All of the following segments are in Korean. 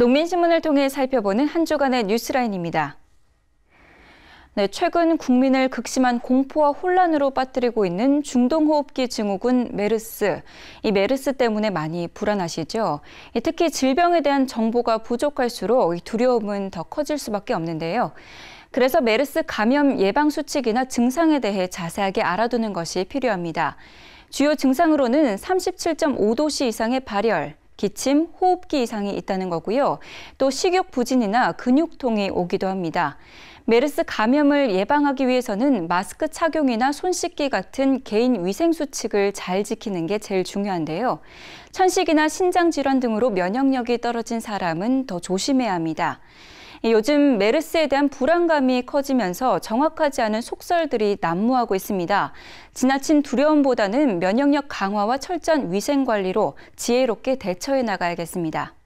농민신문을 통해 살펴보는 한 주간의 뉴스라인입니다. 네, 최근 국민을 극심한 공포와 혼란으로 빠뜨리고 있는 중동호흡기 증후군 메르스. 이 메르스 때문에 많이 불안하시죠? 특히 질병에 대한 정보가 부족할수록 두려움은 더 커질 수밖에 없는데요. 그래서 메르스 감염 예방 수칙이나 증상에 대해 자세하게 알아두는 것이 필요합니다. 주요 증상으로는 37.5도씨 이상의 발열, 기침, 호흡기 이상이 있다는 거고요. 또 식욕 부진이나 근육통이 오기도 합니다. 메르스 감염을 예방하기 위해서는 마스크 착용이나 손 씻기 같은 개인 위생 수칙을 잘 지키는 게 제일 중요한데요. 천식이나 신장 질환 등으로 면역력이 떨어진 사람은 더 조심해야 합니다. 요즘 메르스에 대한 불안감이 커지면서 정확하지 않은 속설들이 난무하고 있습니다. 지나친 두려움보다는 면역력 강화와 철저한 위생 관리로 지혜롭게 대처해 나가야겠습니다.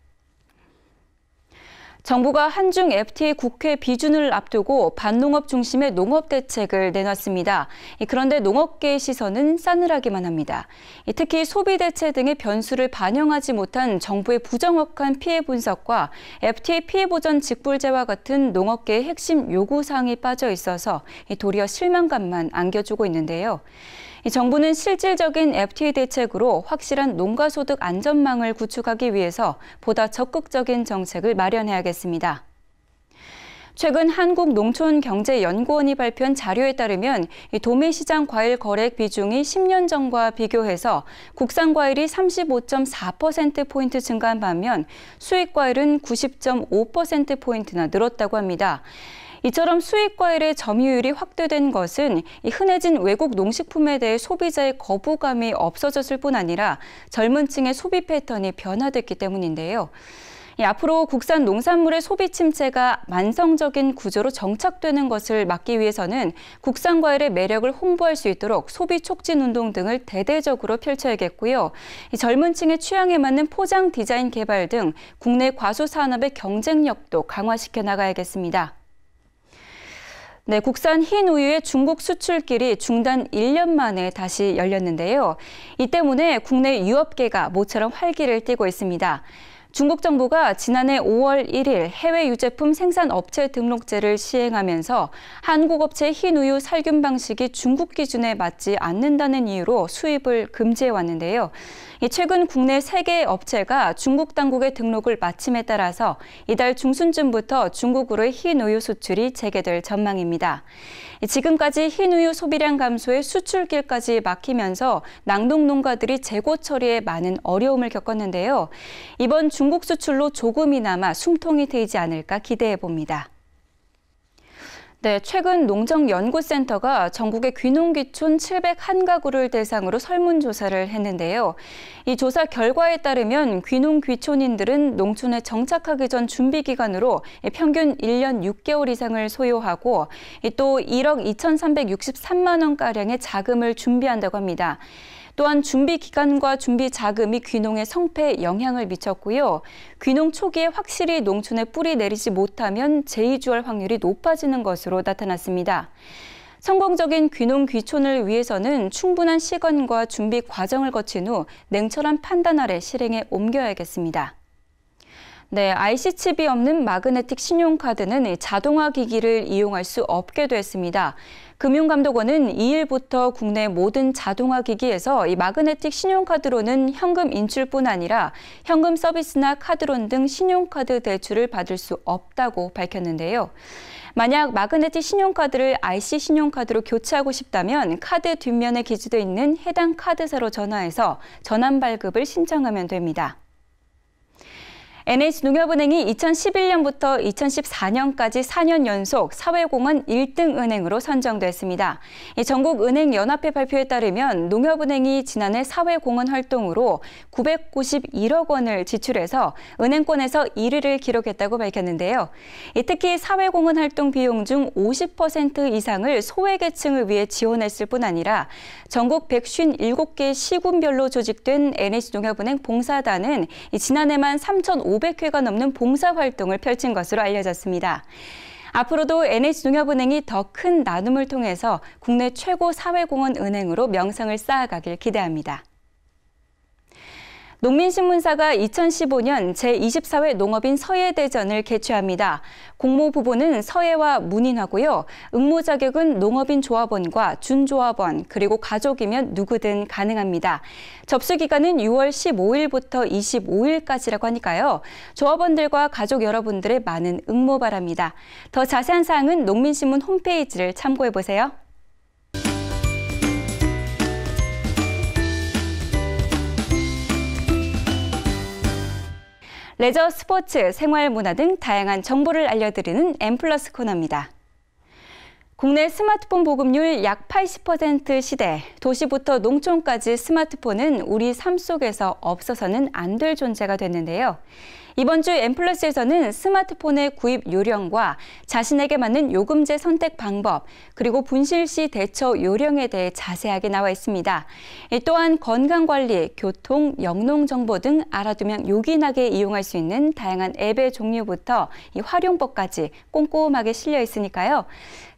정부가 한중 FTA 국회 비준을 앞두고 반농업 중심의 농업 대책을 내놨습니다. 그런데 농업계의 시선은 싸늘하기만 합니다. 특히 소비 대체 등의 변수를 반영하지 못한 정부의 부정확한 피해 분석과 FTA 피해 보전 직불제와 같은 농업계의 핵심 요구 사항이 빠져 있어서 도리어 실망감만 안겨주고 있는데요. 정부는 실질적인 FTA 대책으로 확실한 농가소득 안전망을 구축하기 위해서 보다 적극적인 정책을 마련해야겠습니다. 최근 한국농촌경제연구원이 발표한 자료에 따르면 도매시장 과일 거래액 비중이 10년 전과 비교해서 국산 과일이 35.4%포인트 증가한 반면 수입 과일은 90.5%포인트나 늘었다고 합니다. 이처럼 수입 과일의 점유율이 확대된 것은 흔해진 외국 농식품에 대해 소비자의 거부감이 없어졌을 뿐 아니라 젊은 층의 소비 패턴이 변화됐기 때문인데요. 앞으로 국산 농산물의 소비 침체가 만성적인 구조로 정착되는 것을 막기 위해서는 국산 과일의 매력을 홍보할 수 있도록 소비 촉진 운동 등을 대대적으로 펼쳐야겠고요. 젊은 층의 취향에 맞는 포장 디자인 개발 등 국내 과수 산업의 경쟁력도 강화시켜 나가야겠습니다. 네, 국산 흰 우유의 중국 수출길이 중단 1년 만에 다시 열렸는데요. 이 때문에 국내 유업계가 모처럼 활기를 띠고 있습니다. 중국 정부가 지난해 5월 1일 해외 유제품 생산 업체 등록제를 시행하면서 한국 업체의 흰우유 살균 방식이 중국 기준에 맞지 않는다는 이유로 수입을 금지해 왔는데요. 최근 국내 3개 업체가 중국 당국의 등록을 마침에 따라서 이달 중순쯤부터 중국으로의 흰우유 수출이 재개될 전망입니다. 지금까지 흰우유 소비량 감소에 수출길까지 막히면서 낭농 농가들이 재고 처리에 많은 어려움을 겪었는데요. 이번 중국 수출로 조금이나마 숨통이 트이지 않을까 기대해 봅니다. 네, 최근 농정연구센터가 전국의 귀농귀촌 701가구를 대상으로 설문조사를 했는데요. 이 조사 결과에 따르면 귀농귀촌인들은 농촌에 정착하기 전 준비 기간으로 평균 1년 6개월 이상을 소요하고 또 1억 2,363만 원가량의 자금을 준비한다고 합니다. 또한 준비 기간과 준비 자금이 귀농의 성패에 영향을 미쳤고요. 귀농 초기에 확실히 농촌에 뿌리 내리지 못하면 재이주할 확률이 높아지는 것으로 나타났습니다. 성공적인 귀농 귀촌을 위해서는 충분한 시간과 준비 과정을 거친 후 냉철한 판단 아래 실행에 옮겨야겠습니다. 네, IC 칩이 없는 마그네틱 신용카드는 자동화 기기를 이용할 수 없게 됐습니다. 금융감독원은 2일부터 국내 모든 자동화 기기에서 이 마그네틱 신용카드로는 현금 인출뿐 아니라 현금 서비스나 카드론 등 신용카드 대출을 받을 수 없다고 밝혔는데요. 만약 마그네틱 신용카드를 IC 신용카드로 교체하고 싶다면 카드 뒷면에 기재되어 있는 해당 카드사로 전화해서 전환 발급을 신청하면 됩니다. NH농협은행이 2011년부터 2014년까지 4년 연속 사회공헌 1등 은행으로 선정됐습니다. 전국은행연합회 발표에 따르면 농협은행이 지난해 사회공헌 활동으로 991억 원을 지출해서 은행권에서 1위를 기록했다고 밝혔는데요. 특히 사회공헌 활동 비용 중 50% 이상을 소외계층을 위해 지원했을 뿐 아니라 전국 157개 시군별로 조직된 NH농협은행 봉사단은 지난해만 3,500 500회가 넘는 봉사활동을 펼친 것으로 알려졌습니다. 앞으로도 NH농협은행이 더 큰 나눔을 통해서 국내 최고 사회공헌 은행으로 명성을 쌓아가길 기대합니다. 농민신문사가 2015년 제24회 농업인 서예대전을 개최합니다. 공모 부분은 서예와 문인하고요. 응모 자격은 농업인 조합원과 준조합원 그리고 가족이면 누구든 가능합니다. 접수 기간은 6월 15일부터 25일까지라고 하니까요. 조합원들과 가족 여러분들의 많은 응모 바랍니다. 더 자세한 사항은 농민신문 홈페이지를 참고해 보세요. 레저, 스포츠, 생활 문화 등 다양한 정보를 알려드리는 엠플러스 코너입니다. 국내 스마트폰 보급률 약 80% 시대, 도시부터 농촌까지 스마트폰은 우리 삶 속에서 없어서는 안 될 존재가 됐는데요. 이번 주 엠플러스에서는 스마트폰의 구입 요령과 자신에게 맞는 요금제 선택 방법, 그리고 분실 시 대처 요령에 대해 자세하게 나와 있습니다. 또한 건강관리, 교통, 영농 정보 등 알아두면 요긴하게 이용할 수 있는 다양한 앱의 종류부터 이 활용법까지 꼼꼼하게 실려 있으니까요.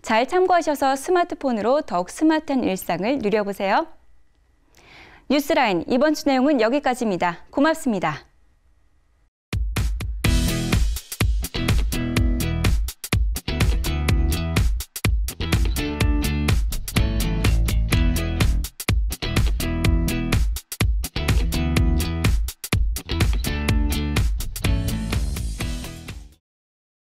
잘 참고하셔서 스마트폰으로 더욱 스마트한 일상을 누려보세요. 뉴스라인 이번 주 내용은 여기까지입니다. 고맙습니다.